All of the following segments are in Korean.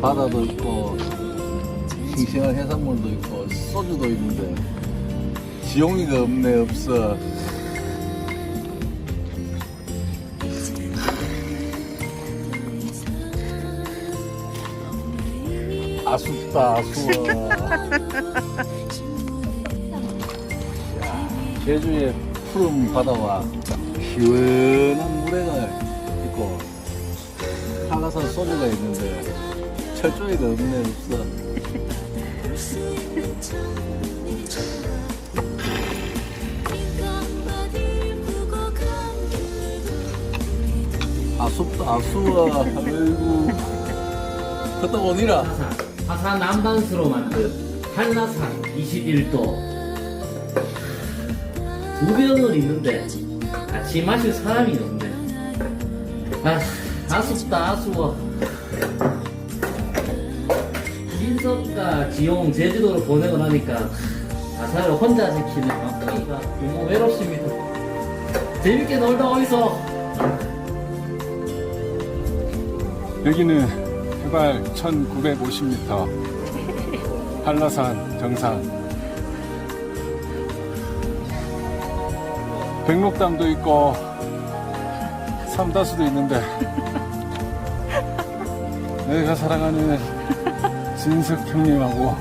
바다도 있고 싱싱한 해산물도 있고 소주도 있는데 지용이가 없네 없어. 아쉽다 아쉬워. 야, 제주의 푸른 바다와 시원 한라산 소주가 있는데 철저히가 없네 없어 아쉽다 아쉬워 아이고 갔다 오니라? 화산, 화산 남반수로 만든 한라산 21도. 두 병을 있는데 같이 마실 사람이 없네. 아, 아쉽다 아쉬워. 민석과 지용 제주도로 보내고 나니까 가사를 혼자 지키는 막둥이가 너무 외롭습니다. 재밌게 놀다 어디서 여기는 해발 1950m 한라산 정상. 백록담도 있고 삼다수도 있는데. 내가 사랑하는 진석 형님하고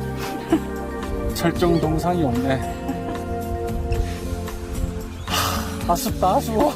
철정 동상이 없네. 하, 아쉽다 아쉬워